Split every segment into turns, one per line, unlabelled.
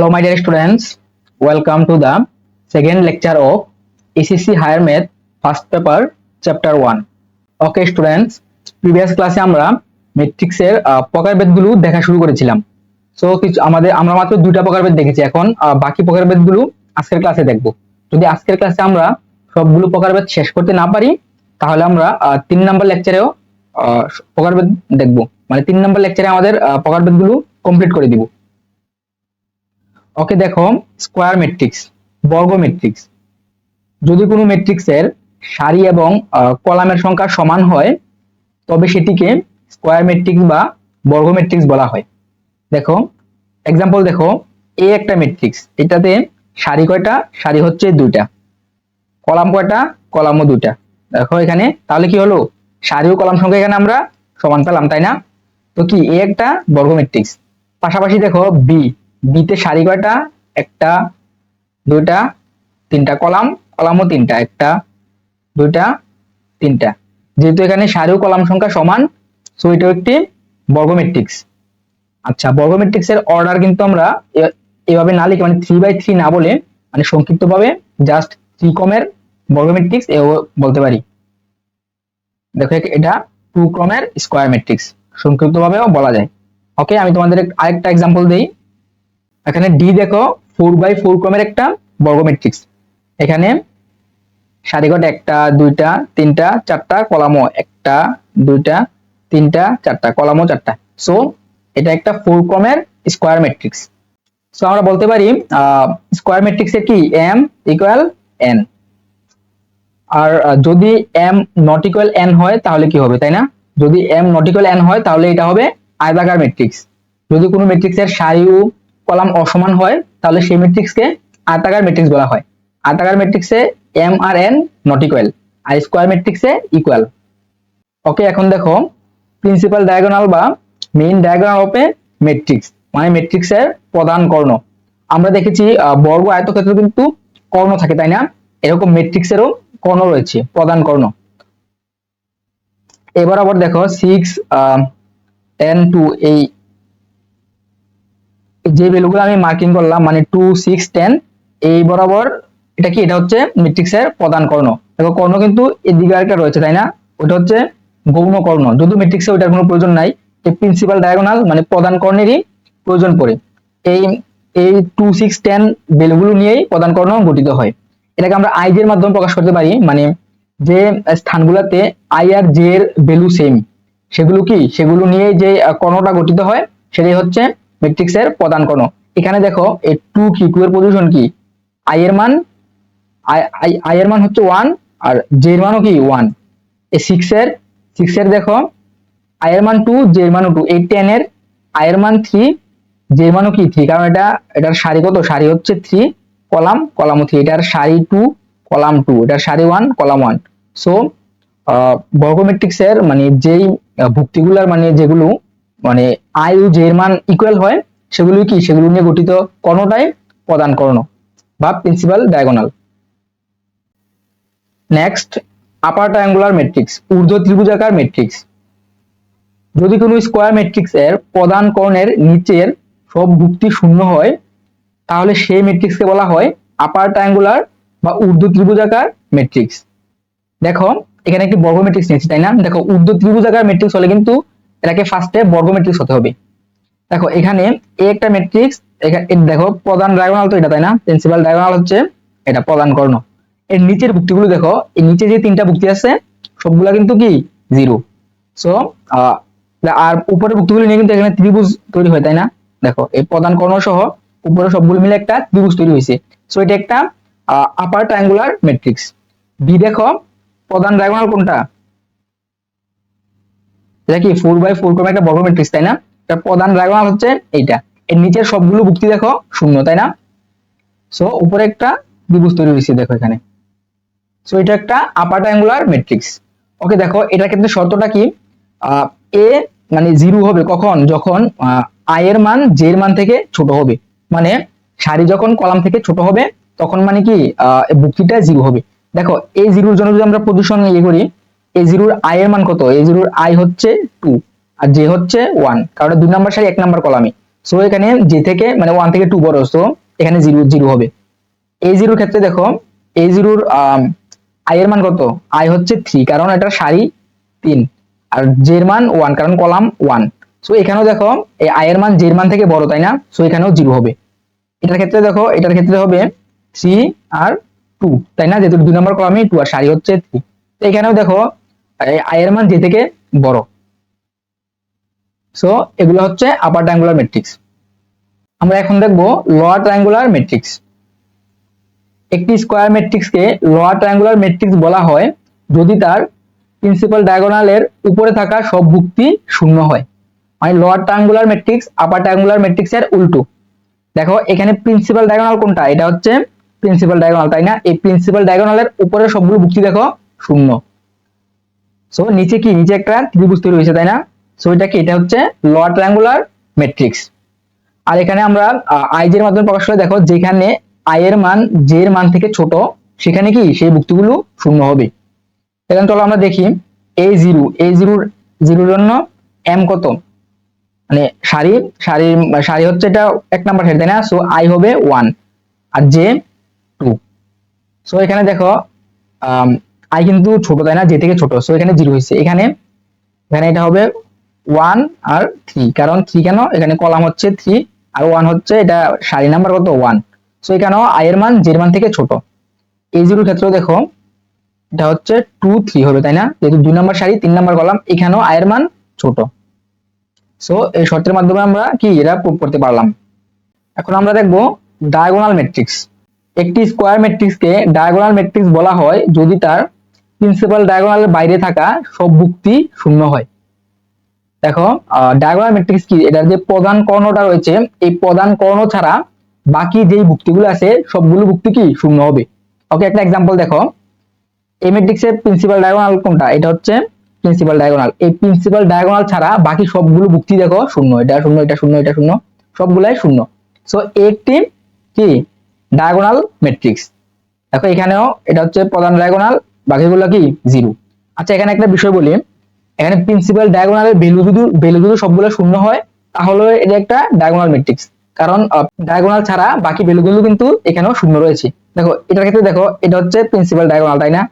Hello, my dear students. Welcome to the second lecture of ACC Higher Math First Paper Chapter 1. Okay, students. Previous ক্লাসে আমরা ম্যাট্রিক্সের প্রকারভেদগুলো দেখা শুরু করেছিলাম so কিছু আমাদের আমরা মাত্র দুইটা প্রকারভেদ দেখেছি এখন বাকি প্রকারভেদগুলো আজকের ক্লাসে দেখব যদি আজকের ক্লাসে আমরা সবগুলো প্রকারভেদ শেষ করতে না পারি তাহলে আমরা তিন নম্বর লেকচারেও প্রকারভেদ দেখব মানে তিন নম্বর লেকচারে আমাদের প্রকারভেদগুলো কমপ্লিট করে দিব ওকে দেখো স্কোয়ার ম্যাট্রিক্স বর্গ ম্যাট্রিক্স যদি কোনো ম্যাট্রিক্সের সারি এবং কলামের সংখ্যা সমান হয়, তবে সেটিকে স্কোয়ার ম্যাট্রিক্স বা বর্গ ম্যাট্রিক্স বলা হয়। দেখো এক্সাম্পল দেখো এ একটা ম্যাট্রিক্স এটাতে সারি কয়টা? সারি হচ্ছে দুইটা। কলাম কয়টা? কলামও দুইটা। দেখো এখানে, তাহলে কি হলো? সারি ও কলাম সংখ্যা এখানে আমরা সমান পেলাম, তাই না? তো কি এ একটা বর্গ ম্যাট্রিক্স পাশাপাশি দেখো বি বিতে সারি কয়টা? একটা, দুইটা, তিনটা কলাম, কলামও তিনটা, একটা, দুইটা, তিনটা। যেহেতু এখানে সারি ও কলাম সংখ্যা সমান সো এটাও একটি বর্গ ম্যাট্রিক্স আচ্ছা বর্গ ম্যাট্রিক্সের অর্ডার কিন্তু আমরা এভাবে না লিখে মানে থ্রি বাই থ্রি না বলে মানে সংক্ষিপ্ত ভাবে জাস্ট থ্রি কমের বর্গ ম্যাট্রিক্স এও বলতে পারি। দেখো এটা টু ক্রমের স্কোয়ার ম্যাট্রিক্স সংক্ষিপ্ত ভাবেও বলা যায়। ওকে আমি তোমাদের আরেকটা এক্সাম্পল দিই। এখানে ডি দেখো ফোর বাই ফোর ক্রমের একটা বর্গ ম্যাট্রিক্স এখানে সারিকট একটা, দুইটা, তিনটা, চারটা, কলামও একটা, দুইটা, তিনটা, চারটা, কলামও চারটা। সো এটা একটা ফোর ক্রমের স্কোয়ার ম্যাট্রিক্স সো আমরা বলতে পারি স্কোয়ার ম্যাট্রিক্সের কি? এম ইকুয়াল এন আর যদি এম নট ইকুয়াল এন হয়, তাহলে কি হবে, তাই না? যদি এম নট ইকুয়াল এন হয়, তাহলে এটা হবে আয়তাকার ম্যাট্রিক্স যদি কোনো ম্যাট্রিক্সের সারি কলাম অসমান হয়, তাহলে সেই ম্যাট্রিক্সকে আয়তাকার ম্যাট্রিক্স বলা হয়। আয়তাকার ম্যাট্রিক্সে এম আর এন নট ইকুয়াল আর স্কোয়ার ম্যাট্রিক্সে ইকুয়াল ওকে এখন দেখো প্রিন্সিপাল ডায়াগোনাল বা main diagonal of a matrix মানে ম্যাট্রিক্সের প্রধান কর্ণ। আমরা দেখেছি বর্গ আয়তক্ষেত্রে কিন্তু কর্ণ থাকে, তাই না? এরকম ম্যাট্রিক্সেরও কর্ণ রয়েছে, প্রধান কর্ণ। এবার আবার দেখো সিক্স এন টু এই যে ভ্যালুগুলো আমি মার্কিং করলাম মানে টু সিক্স টেন এই বরাবর এটা কি? এটা হচ্ছে ম্যাট্রিক্সের প্রধান কর্ণ। দেখো, কর্ণ কিন্তু এদিকে আরেকটা রয়েছে, তাই না? ওটা হচ্ছে গৌণ কর্ণ। যদি ম্যাট্রিক্সে ওইটার কোনো প্রয়োজন নাই, এই প্রিন্সিপাল ডায়াগোনাল মানে প্রধান কর্ণেরই প্রয়োজন পড়ে। এই এই টু সিক্স টেন ভ্যালুগুলো নিয়েই প্রধান কর্ণ গঠিত হয়। এটাকে আমরা আই এর মাধ্যমে প্রকাশ করতে পারি মানে যে স্থানগুলোতে আই আর জে এর ভ্যালু সেম সেগুলো কি? সেগুলো নিয়ে যে কর্ণটা গঠিত হয়, সেটাই হচ্ছে ম্যাট্রিক্সের প্রধান কর্ণ এখানে দেখো, এই টু কি টু এর পজিশন কি? আই এর মান আই এর মান হচ্ছে ওয়ান আর জে এর মানও কি ওয়ান এই সিক্স এর সিক্স এর দেখো আই এর মান টু জে এর মানও টু এই টেন এর আই এর মান থ্রি জে এর মানও কি থ্রি কারণ এটা, এটার সারি কত? সারি হচ্ছে থ্রি কলাম, কলামও থ্রি এটার সারি টু কলাম টু এটার সারি ওয়ান কলাম ওয়ান সো বর্গ ম্যাট্রিক্সের মানে যেই ভুক্তিগুলার মানে যেগুলো মানে আই ও মান ইকুয়াল হয় সেগুলো কি? সেগুলো নিয়ে গঠিত কর্ণটাই প্রধান কর্ণ বা principal diagonal next upper triangular matrix ঊর্ধ্ব ত্রিভুজাকার ম্যাট্রিক্স যদি কোনো স্কোয়ার ম্যাট্রিক্স এর প্রধান কর্ণের নিচের সব ভুক্তি শূন্য হয়, তাহলে সেই ম্যাট্রিক্সকে বলা হয় আপার ট্রায়াঙ্গুলার বা ঊর্ধ্ব ত্রিভুজাকার ম্যাট্রিক্স দেখো, এখানে একটি বর্গ ম্যাট্রিক্স নিয়েছি, তাই না? দেখো, ঊর্ধ্ব ত্রিভুজাকার ম্যাট্রিক্স হলে কিন্তু এটাকে ফার্স্টে বর্গ ম্যাট্রিক্স হতে হবে। দেখো, এখানে এ একটা ম্যাট্রিক্স দেখো, প্রধান ডায়াগোনাল তো এটা, তাই না? প্রিন্সিপাল ডায়াগোনাল হচ্ছে এটা, প্রধান কর্ণ। এর নিচের ভুক্তিগুলো দেখো, এই নিচে যে তিনটা ভুক্তি আছে, সবগুলা কিন্তু কি? জিরো সো আর উপরের ভুক্তিগুলো নিয়ে কিন্তু এখানে ত্রিভুজ তৈরি হয়, তাই না? দেখো, এই প্রধান কর্ণ সহ উপরে সবগুলো মিলে একটা ত্রিভুজ তৈরি হয়েছে। সো এটা একটা আপার ট্রায়াঙ্গুলার ম্যাট্রিক্স বি দেখো, প্রধান ডায়াগোনাল কোনটা? এটা কি ফোর বাই ফোর একটা বর্গ ম্যাট্রিক্স তাই না? তার প্রধান ডায়াগোনাল হচ্ছে এইটা। এর নিচের সবগুলো ভুক্তি দেখো, শূন্য, তাই না? সো উপরে একটা ত্রিভুজ তৈরি হয়েছে, দেখো এখানে। সো এটা একটা আপার ট্রায়াঙ্গুলার ম্যাট্রিক্স ওকে দেখো, এটার ক্ষেত্রে শর্তটা কি? এ মানে জিরো হবে কখন? যখন আই এর মান জে এর মান থেকে ছোট হবে। মানে সারি যখন কলাম থেকে ছোট হবে, তখন মানে কি? ভুক্তিটা জিরো হবে। দেখো এই জিরোর জন্য যদি আমরা পজিশন ইয়ে করি এই জিরোর আই এর মান কত? এই জিরোর আই হচ্ছে টু আর জে হচ্ছে ওয়ান কারণ দুই নাম্বার সারি এক নাম্বার কলামে সো এখানে যে থেকে মানে ওয়ান থেকে টু বড় সো এখানে জিরো জিরো হবে। এই জিরোর ক্ষেত্রে দেখো এই জিরোর আই এর মান কত? আই হচ্ছে থ্রি কারণ এটা সারি তিন আর জের মান ওয়ান কারণ কলাম ওয়ান সো এখানেও দেখো, এই আই এর মান জের মান থেকে বড়, তাই না? সো এখানেও জিরো হবে। এটার ক্ষেত্রে দেখো, এটার ক্ষেত্রে হবে থ্রি আর টু তাই না? যেহেতু দুই নম্বর কলামে টু আর সারি হচ্ছে থ্রি এখানেও দেখো আই এর মান যে থেকে বড়। সো এগুলো হচ্ছে আপার ট্রায়াঙ্গুলার ম্যাট্রিক্স আমরা এখন দেখব লোয়ার ট্রায়াঙ্গুলার ম্যাট্রিক্স একটি স্কোয়ার ম্যাট্রিক্সকে লোয়ার ট্রায়াঙ্গুলার ম্যাট্রিক্স বলা হয়, যদি তার প্রিন্সিপাল ডায়াগোনালের উপরে থাকা সব ভুক্তি শূন্য হয়। মানে lower triangular matrix upper triangular matrix এর উল্টো। দেখো, এখানে প্রিন্সিপাল ডায়াগোনাল কোনটা? এটা হচ্ছে প্রিন্সিপাল ডায়াগোনাল তাই না? এই প্রিন্সিপাল ডায়াগোনালের উপরে সবগুলো ভুক্তি দেখো, শূন্য। সো নিচে কি? নিচে একটা ত্রিভুজ তৈরি হয়েছে, তাই না? সো এটা কি? এটা হচ্ছে লোয়ার ট্রায়াঙ্গুলার ম্যাট্রিক্স আর এখানে আমরা আইজ এর মাধ্যমে প্রকাশ করে দেখো, যেখানে আই এর মান জে এর মান থেকে ছোট, সেখানে কি? সেই ভুক্তিগুলো শূন্য হবে। এখানে চলো আমরা দেখি এ জিরো এ জিরোর জিরোর জন্য এম কত? মানে সারি সারি সারি হচ্ছে এটা এক নাম্বার সারি, তাই না? সো আই হবে ওয়ান আর জে টু সো এখানে দেখো আই কিন্তু ছোট তাই না? যে থেকে ছোট। সো এখানে জিরো হয়েছে। এখানে এখানে এটা হবে ওয়ান আর থ্রি কারণ থ্রি কেন? এখানে কলাম হচ্ছে থ্রি আর ওয়ান হচ্ছে এটা সারি নাম্বার কত? ওয়ান সো এখানেও আই এর মান জের মান থেকে ছোট। এই জিরোর ক্ষেত্রে দেখো, এটা হচ্ছে টু থ্রি হবে তাই না? যেহেতু দুই নম্বর সারি, তিন নম্বর কলাম এখানেও আয়ের মান ছোট। সো এই শর্তের মাধ্যমে আমরা কি এটা প্রুভ করতে পারলাম। এখন আমরা দেখব ডায়াগোনাল ম্যাট্রিক্স একটি স্কোয়ার ম্যাট্রিক্সকে ডায়াগোনাল ম্যাট্রিক্স বলা হয় যদি তার প্রিন্সিপাল ডায়াগোনালের বাইরে থাকা সব ভুক্তি শূন্য হয়। দেখো ডায়াগোনাল ম্যাট্রিক্স কি? এটার যে প্রধান কর্ণটা রয়েছে, এই প্রধান কর্ণ ছাড়া বাকি যেই ভুক্তিগুলো আছে, সবগুলো ভুক্তি কি? শূন্য হবে। ওকে একটা এক্সাম্পল দেখো। এই ম্যাট্রিক্সের প্রিন্সিপাল ডায়াগোনাল কোনটা? এটা হচ্ছে প্রিন্সিপাল ডায়াগোনাল এই প্রিন্সিপাল ডায়াগোনাল ছাড়া বাকি সবগুলো ভুক্তি দেখো, শূন্য। এটা শূন্য এটা শূন্য এটা শূন্য। সবগুলাই শূন্য। সো একটি কি? ডায়াগোনাল ম্যাট্রিক্স দেখো, এখানেও এটা হচ্ছে প্রধান ডায়াগোনাল বাকিগুলো কি? জিরো আচ্ছা এখানে একটা বিষয় বলি। এখানে প্রিন্সিপাল ডায়াগোনালের ভ্যালু যদি ভ্যালু যদি সবগুলো শূন্য হয়, তাহলে এটা একটা ডায়াগোনাল ম্যাট্রিক্স কারণ ডায়াগোনাল ছাড়া বাকি ভ্যালুগুলো কিন্তু এখানেও শূন্য রয়েছে। দেখো, এটার ক্ষেত্রে দেখো, এটা হচ্ছে প্রিন্সিপাল ডায়াগোনাল তাই না?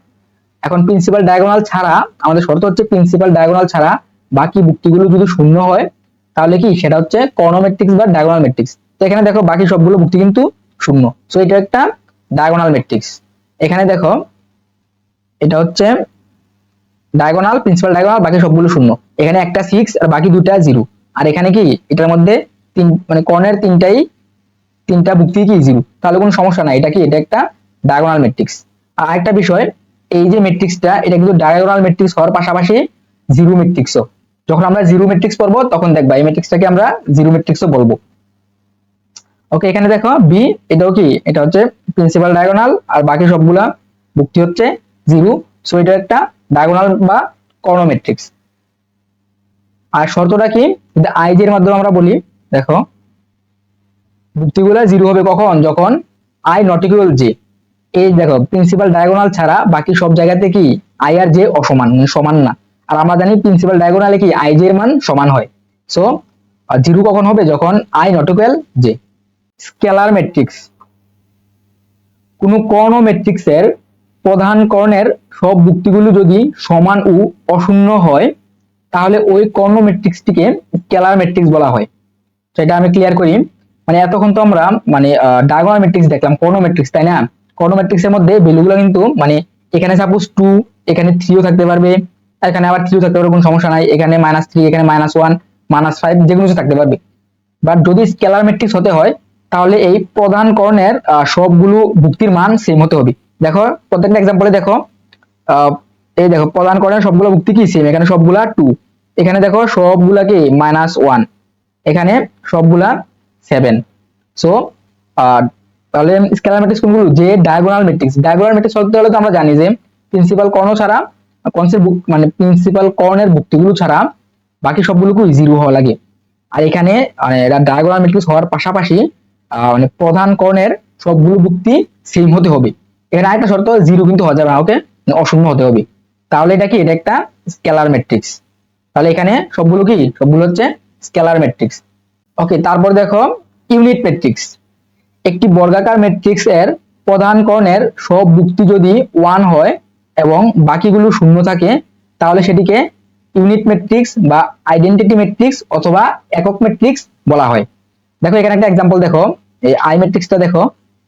এখন প্রিন্সিপাল ডায়াগোনাল ছাড়া, আমাদের শর্ত হচ্ছে প্রিন্সিপাল ডায়াগোনাল ছাড়া বাকি ভুক্তিগুলো যদি শূন্য হয়, তাহলে কি? সেটা হচ্ছে কর্নোমেট্রিক্স বা ডায়াগোনাল ম্যাট্রিক্স তো এখানে দেখো, বাকি সবগুলো ভুক্তি কিন্তু শূন্য। সো এটা একটা ডায়াগোনাল ম্যাট্রিক্স এখানে দেখো এটা হচ্ছে ডায়াগোনাল প্রিন্সিপাল ডায়াগোনাল বাকি সবগুলো শূন্য। এখানে একটা সিক্স আর বাকি দুটা জিরো আর এখানে কি? এটার মধ্যে তিন মানে কর্নের তিনটাই, তিনটা ভুক্তি কি জিরো তাহলে কোনো সমস্যা নাই। এটা কি? এটা একটা ডায়াগোনাল ম্যাট্রিক্স আর একটা বিষয়, এই যে ম্যাট্রিক্সটা এটা কিন্তু ডায়াগোনাল ম্যাট্রিক্স হওয়ার পাশাপাশি জিরো ম্যাট্রিক্সও যখন আমরা জিরো ম্যাট্রিক্স পড়ব, তখন দেখবা এই ম্যাট্রিক্সটাকে আমরা জিরো ম্যাট্রিক্সও বলব। ওকে এখানে দেখো বি এটাও কি? এটা হচ্ছে প্রিন্সিপাল ডায়াগোনাল আর বাকি সবগুলা ভুক্তি হচ্ছে জিরো। সো এটা একটা ডায়াগোনাল বা কর্ণ ম্যাট্রিক্স আর শর্তটা কি? আইজ এর মাধ্যমে আমরা বলি, দেখো ভুক্তিগুলা জিরো হবে কখন? যখন আই নট ইকুয়াল জে এই দেখো প্রিন্সিপাল ডায়াগোনাল ছাড়া বাকি সব জায়গাতে কি? আই আর জে অসমান মানে সমান না। আর আমরা জানি প্রিন্সিপাল ডায়াগোনালে কি? আই জে এর মান সমান হয়। সো জিরো কখন হবে? যখন I not equal J scalar matrix কোন কর্ণ ম্যাট্রিক্সের প্রধান কর্ণের সব ভুক্তিগুলো যদি সমান ও অশূন্য হয়, তাহলে ওই কর্ণ ম্যাট্রিক্সটিকে স্কেলার ম্যাট্রিক্স বলা হয়। সেটা আমি ক্লিয়ার করি। মানে এতক্ষণ তো আমরা মানে ডায়াগোনাল ম্যাট্রিক্স দেখলাম, কর্ণ ম্যাট্রিক্স তাই না? কর্ণ ম্যাট্রিক্স এর মধ্যে ভ্যালুগুলো কিন্তু মানে এখানে সাপোজ টু এখানে থ্রিও থাকতে পারবে, এখানে আবার থ্রিও থাকতে পারবে, কোনো সমস্যা নাই। এখানে মাইনাস থ্রি এখানে মাইনাস ওয়ান মাইনাস ফাইভ যেগুলো কিছু থাকতে পারবে। বাট যদি স্কেলার ম্যাট্রিক্স হতে হয়, তাহলে এই প্রধান কর্ণের সবগুলো ভুক্তির মান সেম হতে হবে। দেখো, প্রত্যেকটা এক্সাম্পলে দেখো এই দেখো প্রধান কর্ণের সবগুলো ভুক্তি কি? সেম এখানে সবগুলা টু এখানে দেখো, সবগুলা কি? মাইনাস ওয়ান এখানে সবগুলা সেভেন সো তাহলে স্কেলার ম্যাট্রিক্স কোনগুলো? যে ডায়াগোনাল ম্যাট্রিক্স ডায়াগোনাল ম্যাট্রিক্স বলতে হলে তো আমরা জানি যে প্রিন্সিপাল কর্ণ ছাড়া কনসেপ্ট মানে প্রিন্সিপাল কর্ণের ভুক্তিগুলো ছাড়া, বাকি সবগুলোকে জিরো হওয়া লাগে। আর এখানে মানে এটা ডায়াগোনাল ম্যাট্রিক্স হওয়ার পাশাপাশি মানে প্রধান কর্ণের সবগুলো ভুক্তি সেম হতে হবে। এখানে আরেকটা শর্ত জিরো কিন্তু হওয়া যাবে না ওকে অশূন্য হতে হবে। তাহলে এটা কি? এটা একটা স্কেলার ম্যাট্রিক্স তাহলে এখানে সবগুলো কি? সবগুলো হচ্ছে স্কেলার ম্যাট্রিক্স ওকে তারপর দেখো ইউনিট ম্যাট্রিক্স একটি বর্গাকার ম্যাট্রিক্স এর প্রধান কর্ণের সব বুক্তি যদি ওয়ান হয় এবং বাকিগুলো শূন্য থাকে, তাহলে সেটিকে ইউনিট ম্যাট্রিক্স বা আইডেন্টিটি ম্যাট্রিক্স অথবা একক ম্যাট্রিক্স বলা হয়। দেখো, এখানে একটা এক্সাম্পল দেখো। এই আই ম্যাট্রিক্সটা দেখো।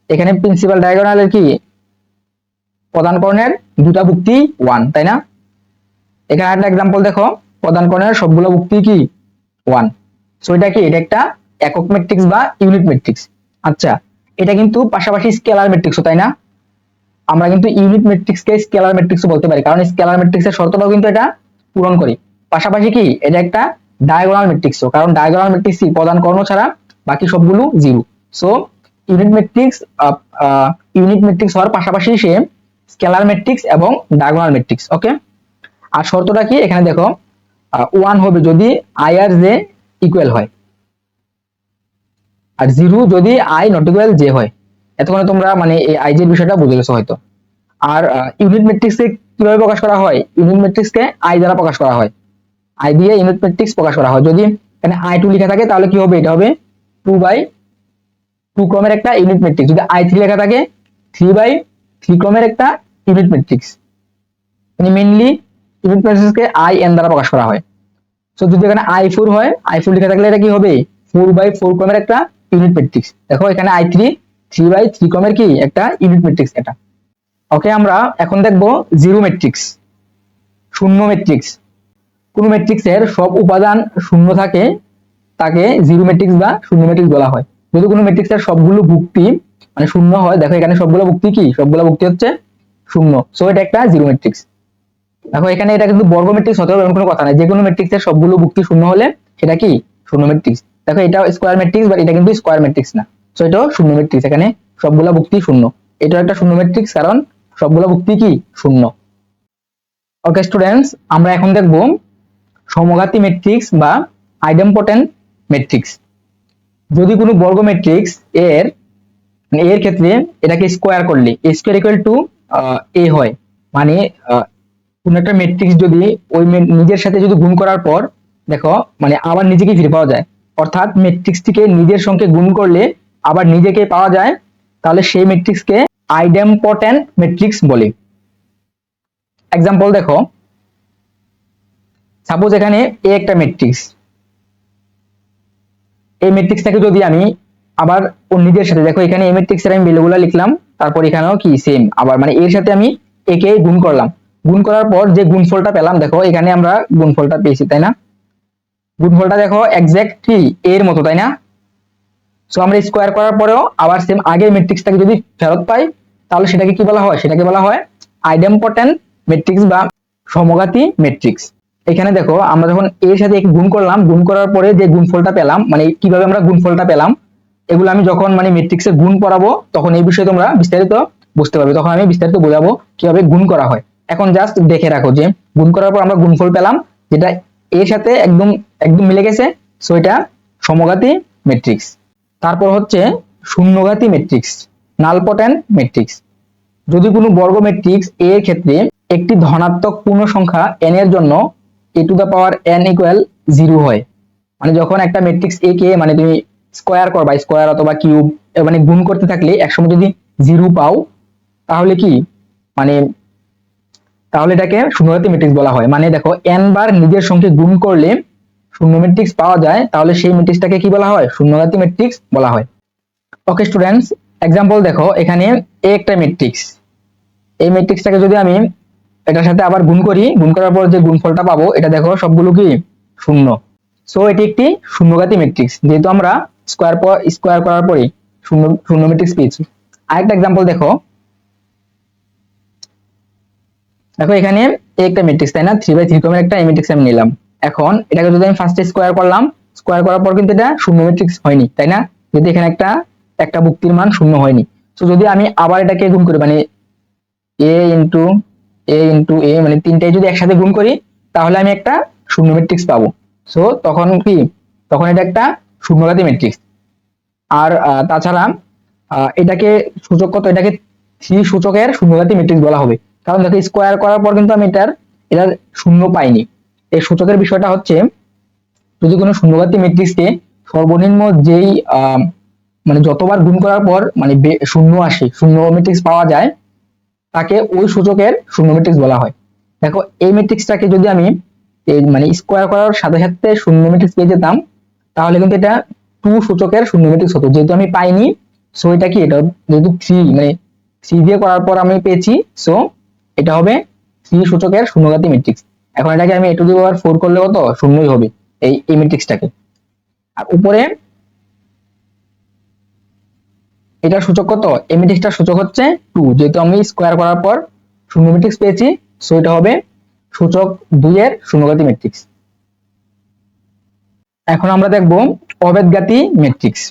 এখানে প্রিন্সিপাল ডায়াগোনালের কি? প্রধান কর্ণের দুটা ভুক্তি ওয়ান তাই না? এখানে একটা এক্সাম্পল দেখো, প্রধান কর্ণের সবগুলো যুক্তি কি? ওয়ান সো এটা কি? এটা একটা একক ম্যাট্রিক্স বা ইউনিট ম্যাট্রিক্স আচ্ছা এটা কিন্তু পাশাপাশি স্কেলার ম্যাট্রিক্সও তাই না? আমরা কিন্তু ইউনিট ম্যাট্রিক্সকে স্কেলার ম্যাট্রিক্সও বলতে পারি, কারণ স্কেলার ম্যাট্রিক্সের শর্তটাও কিন্তু এটা পূরণ করি। পাশাপাশি কি? এটা একটা ডায়াগোনাল ম্যাট্রিক্সও কারণ ডায়াগোনাল প্রধান কর্ণ ছাড়া বাকি সবগুলো zero so unit matrix unit matrix হওয়ার পাশাপাশি সে স্কেলার ম্যাট্রিক্স এবং ডায়াগোনাল ম্যাট্রিক্স ওকে আর শর্তটা কি? এখানে দেখো ওয়ান হবে যদি আই আর জে ইকুয়াল হয়। আর জিরো যদি আই নট ইকুয়াল জে হয়। এতক্ষণে তোমরা মানে এই আই জের বিষয়টা বুঝে গেছো হয়তো। আর ইউনিট ম্যাট্রিক্সকে কীভাবে প্রকাশ করা হয়? ইউনিট ম্যাট্রিক্সকে আই দ্বারা প্রকাশ করা হয়। আই দিয়ে ইউনিট ম্যাট্রিক্স প্রকাশ করা হয়। যদি এখানে আই টু লেখা থাকে, তাহলে কি হবে? এটা হবে টু বাই টু ক্রমের একটা ইউনিট ম্যাট্রিক্স যদি আই থ্রি লেখা থাকে থ্রি বাই থ্রি ক্রমের একটা ইউনিট ম্যাট্রিক্স মানে মেইনলি ইউনিট ম্যাট্রিক্সকে আই এন দ্বারা প্রকাশ করা হয়। তো যদি এখানে আই ফোর হয় আই ফোর লেখা থাকলে এটা কি হবে? ফোর বাই ফোর ক্রমের একটা ইউনিট ম্যাট্রিক্স দেখো, এখানে I three three by three ক্রমের কি? একটা ইউনিট ম্যাট্রিক্স এটা। ওকে আমরা এখন দেখব জিরো ম্যাট্রিক্স শূন্য ম্যাট্রিক্স কোন ম্যাট্রিক্সের সব উপাদান শূন্য থাকে, তাকে জিরো ম্যাট্রিক্স বা শূন্য ম্যাট্রিক্স বলা হয়। যদি কোনো ম্যাট্রিক্সের সবগুলো ভুক্তি মানে শূন্য হয়। দেখো এখানে সবগুলো ভুক্তি কি? সবগুলো ভুক্তি হচ্ছে শূন্য। সো এটা একটা জিরো ম্যাট্রিক্স দেখো, এখানে এটা কিন্তু বর্গ ম্যাট্রিক্স হতে হবে, এমন কোনো কথা নাই। যে কোনো ম্যাট্রিক্সের সবগুলো ভুক্তি শূন্য হলে সেটা কি? শূন্য ম্যাট্রিক্স দেখো, এটা স্কোয়ার ম্যাট্রিক্স বাট এটা কিন্তু স্কোয়ার ম্যাট্রিক্স না। সো এটাও শূন্য ম্যাট্রিক্স এখানে সবগুলো ভুক্তি শূন্য। এটা একটা শূন্য ম্যাট্রিক্স কারণ সবগুলো ভুক্তি কি? শূন্য। ওকে স্টুডেন্টস আমরা এখন দেখব সমঘাতী ম্যাট্রিক্স বা আইডেম্পোটেন্ট ম্যাট্রিক্স যদি কোনো বর্গ ম্যাট্রিক্স এর মানে এর ক্ষেত্রে এটাকে স্কোয়ার করলে A square equal to A হয়। মানে কোন একটা ম্যাট্রিক্স যদি ওই নিজের সাথে যদি গুণ করার পর, দেখো মানে আবার নিজেকে ফিরে পাওয়া যায়। অর্থাৎ ম্যাট্রিক্সটিকে নিজের সঙ্গে গুণ করলে আবার নিজেকে পাওয়া যায়, তাহলে সেই ম্যাট্রিক্সকে আইডেম্পোটেন্ট ম্যাট্রিক্স বলে। এক্সাম্পল দেখো। সাপোজ এখানে এ একটা ম্যাট্রিক্স এই ম্যাট্রিক্সটাকে যদি আমি আবার নিজের সাথে, দেখো এখানে ম্যাট্রিক্স এর আমি ভ্যালুগুলো লিখলাম, তারপর এখানেও কি সেম আবার মানে এর সাথে আমি একে গুণ করলাম। গুণ করার পর যে গুণফলটা পেলাম, দেখো এখানে আমরা গুণফলটা পেয়েছি, তাই না? গুণফলটা দেখো এক্স্যাক্টলি এর মতো, তাই না? সো আমরা স্কোয়ার করার পরেও আবার সেম আগের ম্যাট্রিক্সটাকে যদি ফেরত পাই, তাহলে সেটাকে কি বলা হয়? সেটাকে বলা হয় আইডেম্পোটেন্ট ম্যাট্রিক্স বা সমঘাতী ম্যাট্রিক্স এখানে দেখো আমরা যখন এর সাথে গুণ করলাম, গুণ করার পরে যে গুণফলটা পেলাম মানে কীভাবে আমরা গুণফলটা পেলাম এগুলো আমি যখন মানে ম্যাট্রিক্সে গুণ পড়াবো তখন এই বিষয়ে তোমরা বিস্তারিত বুঝতে পারবে। তখন আমি বিস্তারিত বোঝাবো কীভাবে গুণ করা হয়। এখন জাস্ট দেখে রাখো যে, গুণ করার পর আমরা গুণফল পেলাম, যেটা এর সাথে একদম একদম মিলে গেছে। সো এটা সমঘাতী ম্যাট্রিক্স তারপর হচ্ছে শূন্যঘাতী ম্যাট্রিক্স নালপটেন্ট ম্যাট্রিক্স যদি কোনো বর্গ ম্যাট্রিক্স এ এর ক্ষেত্রে একটি ধনাত্মক পূর্ণ সংখ্যা এন এর জন্য A to the power N equal zero হয়। মানে যখন একটা ম্যাট্রিক্স এ কে মানে তুমি স্কোয়ার করবা স্কোয়ার অথবা কিউব মানে গুণ করতে থাকলে একসময় যদি জিরো পাও, তাহলে কি? মানে তাহলে এটাকে শূন্যঘাতী ম্যাট্রিক্স বলা হয়। মানে দেখো এন বার নিজের সঙ্গে গুণ করলে শূন্য ম্যাট্রিক্স পাওয়া যায়, তাহলে সেই ম্যাট্রিক্সটাকে কি বলা হয়? শূন্যঘাতী ম্যাট্রিক্স বলা হয়। ওকে স্টুডেন্টস এক্সাম্পল দেখো, এখানে এ একটা ম্যাট্রিক্স এই ম্যাট্রিক্সটাকে যদি আমি এটার সাথে আবার গুণ করি, গুণ করার পর যে গুণফলটা পাবো, এটা দেখো সবগুলো কি? শূন্য। সো এটি একটি শূন্যঘাতী ম্যাট্রিক্স যেহেতু আমরা স্কোয়ার পর স্কোয়ার করার পরে শূন্য শূন্য ম্যাট্রিক্স পেয়েছি আরেকটা এক্সাম্পল দেখো। দেখো এখানে একটা ম্যাট্রিক্স তাই না? থ্রি বাই থ্রি কমের একটা ম্যাট্রিক্স আমি নিলাম। এখন এটাকে যদি আমি ফার্স্টে স্কোয়ার করলাম স্কোয়ার করার পর কিন্তু এটা শূন্য ম্যাট্রিক্স হয়নি, তাই না? যদি এখানে একটা একটা ভুক্তির মান শূন্য হয়নি। তো যদি আমি আবার এটাকে গুণ করি মানে এ ইন্টু এ ইন্টু এ মানে তিনটাই যদি একসাথে গুণ করি, তাহলে আমি একটা শূন্য ম্যাট্রিক্স পাবো। সো তখন কি? তখন এটা একটা শূন্যঘাতী ম্যাট্রিক্স আর তাছাড়া এটাকে সূচক কত? এটাকে থ্রি সূচকের শূন্যঘাতী ম্যাট্রিক্স বলা হবে। কারণ দেখো স্কোয়ার করার পর কিন্তু আমি এটার এটা শূন্য পাইনি। এই সূচকের বিষয়টা হচ্ছে, যদি কোনো শূন্যঘাতী ম্যাট্রিক্সকে সর্বনিম্ন যেই মানে যতবার গুণ করার পর মানে শূন্য আসে, শূন্য ম্যাট্রিক্স পাওয়া যায়, তাকে ওই সূচকের শূন্য ম্যাট্রিক্স বলা হয়। দেখো, এই ম্যাট্রিক্সটাকে যদি আমি মানে স্কোয়ার করার সাথে সাথে শূন্য ম্যাট্রিক্স পেয়ে যেতাম তাহলে কিন্তু এটা টু সূচকের শূন্য ম্যাট্রিক্স হতো যেহেতু আমি পাইনি সো এটা কি? এটা যেহেতু থ্রি মানে থ্রি দিয়ে করার পর আমি পেয়েছি সো এটা হবে থ্রি সূচকের শূন্যঘাতী ম্যাট্রিক্স এখন এটাকে আমি এ টু দি পাওয়ার ফোর করলে কত? শূন্যই হবে এই এই ম্যাট্রিক্সটাকে আর উপরে এটার সূচক কত? এই ম্যাট্রিক্সটার সূচক হচ্ছে টু যেহেতু আমি স্কোয়ার করার পর শূন্য ম্যাট্রিক্স পেয়েছি সো এটা হবে সূচক দুই এর শূন্যঘাতী ম্যাট্রিক্স এখন আমরা দেখব অবেদঘাতী ম্যাট্রিক্স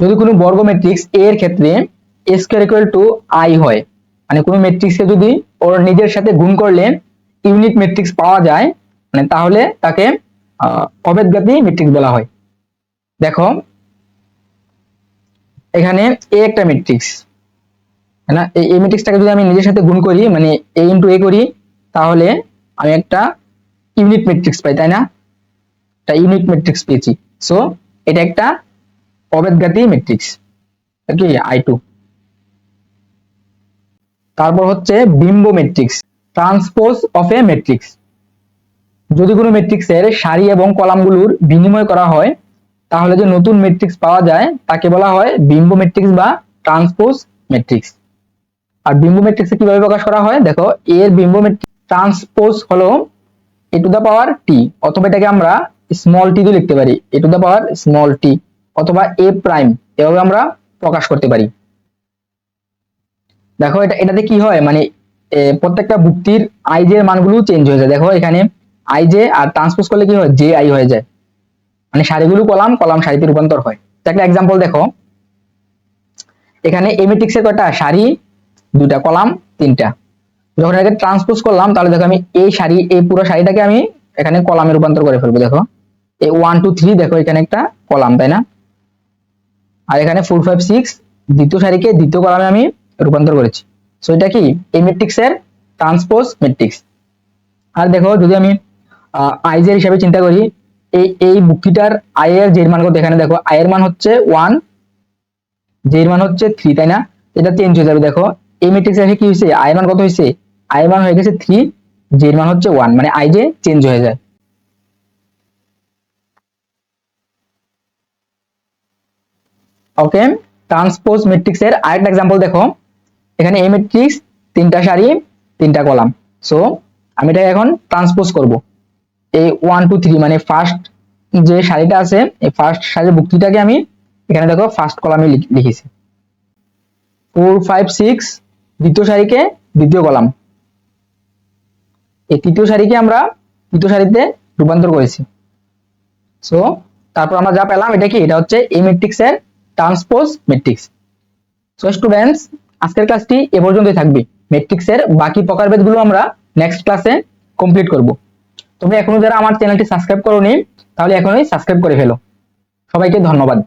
যদি কোনো বর্গ ম্যাট্রিক্স এ এর ক্ষেত্রে A square equal to I হয় মানে কোনো ম্যাট্রিক্সকে যদি ওর নিজের সাথে গুণ করলে ইউনিট ম্যাট্রিক্স পাওয়া যায় মানে তাহলে তাকে আহ, অবেদঘাতী ম্যাট্রিক্স বলা হয়। দেখো এখানে এ একটা ম্যাট্রিক্স না? এই ম্যাট্রিক্সটাকে যদি আমি নিজের সাথে গুণ করি মানে এ ইন্টু এ করি তাহলে আমি একটা ইউনিট ম্যাট্রিক্স পাই তাই না? একটা ইউনিট ম্যাট্রিক্স পেয়েছি। সো এটা একটা অবেদঘাতী ম্যাট্রিক্স কি আই টু তারপর হচ্ছে বিম্ব matrix transpose of A matrix যদি কোনো ম্যাট্রিক্সের সারি এবং কলামগুলোর বিনিময় করা হয়, তাহলে যে নতুন ম্যাট্রিক্স পাওয়া যায়, তাকে বলা হয় বিম্ব ম্যাট্রিক্স বা ট্রান্সপোজ ম্যাট্রিক্স আর বিম্ব ম্যাট্রিক্সে কীভাবে প্রকাশ করা হয়? দেখো, এর বিম্ব ম্যাট্রিক্স ট্রান্সপোজ হলো এ টু দা পাওয়ার টি অথবা এটাকে আমরা স্মল টি দিয়ে লিখতে পারি। A to the power small T অথবা এ প্রাইম এভাবে আমরা প্রকাশ করতে পারি। দেখো এটা, এটাতে কি হয়? মানে প্রত্যেকটা বুক্তির আই জে এর মানগুলো চেঞ্জ হয়ে যায়। দেখো এখানে আই জে আর ট্রান্সপোজ করলে কি হয়? জে আই হয়ে যায়। মানে সারিগুলো কলাম কলাম সারিতে রূপান্তর হয়। একটা এক্সাম্পল দেখো। এখানে এ ম্যাট্রিক্স এর কয়টা? সারি, দুইটা কলাম, তিনটা। যখন এটাকে ট্রান্সপোজ করলাম, তাহলে দেখো আমি এই সারি এই পুরো সারিটাকে আমি এখানে কলামে রূপান্তর করে ফেলব, দেখো। এই ওয়ান টু থ্রি দেখো এখানে একটা কলাম, তাই না? আর এখানে ফোর ফাইভ সিক্স দ্বিতীয় সারিকে দ্বিতীয় কলামে আমি রূপান্তর করেছি। সো এটা কি? এই ম্যাট্রিক্স এর ট্রান্সপোজ ম্যাট্রিক্স আর দেখো, যদি আমি আইজের হিসাবে চিন্তা করি, এই এই বুকটিটার আই এর জের মান কত? এখানে দেখো আই এর মান হচ্ছে ওয়ান জের মান হচ্ছে থ্রি তাই না? এটা চেঞ্জ হয়ে যাবে, দেখো। এই ম্যাট্রিক্স এসে কি হয়েছে? আই এর মান কত হয়েছে? আই এর মান হয়ে গেছে থ্রি জের মান হচ্ছে ওয়ান মানে আই জে চেঞ্জ হয়ে যায়। ওকে ট্রান্সপোজ ম্যাট্রিক্স এর আরেকটা এক্সাম্পল দেখো। এখানে এই ম্যাট্রিক্স তিনটা সারি, তিনটা কলাম। সো আমি এটা এখন ট্রান্সপোজ করব। এই ওয়ান টু থ্রি মানে ফার্স্ট যে সারিটা আছে, এই ফার্স্ট সারির বুক্তিটাকে আমি এখানে দেখো ফার্স্ট কলামে লিখেছি। ফোর ফাইভ সিক্স দ্বিতীয় সারিকে দ্বিতীয় কলাম। এই তৃতীয় সারিকে আমরা তৃতীয় সারিতে রূপান্তর করেছি। সো তারপর আমরা যা পেলাম, এটা কি? এটা হচ্ছে এই ম্যাট্রিক্স এর ট্রান্সপোজ ম্যাট্রিক্স সো স্টুডেন্টস আজকের ক্লাসটি এ পর্যন্তই থাকবে। ম্যাট্রিক্স এর বাকি প্রকারভেদগুলো আমরা নেক্সট ক্লাসে কমপ্লিট করব। তোমরা এখনও যারা আমার চ্যানেলটি সাবস্ক্রাইব করোনি, তাহলে এখনই সাবস্ক্রাইব করে ফেলো। সবাইকে ধন্যবাদ।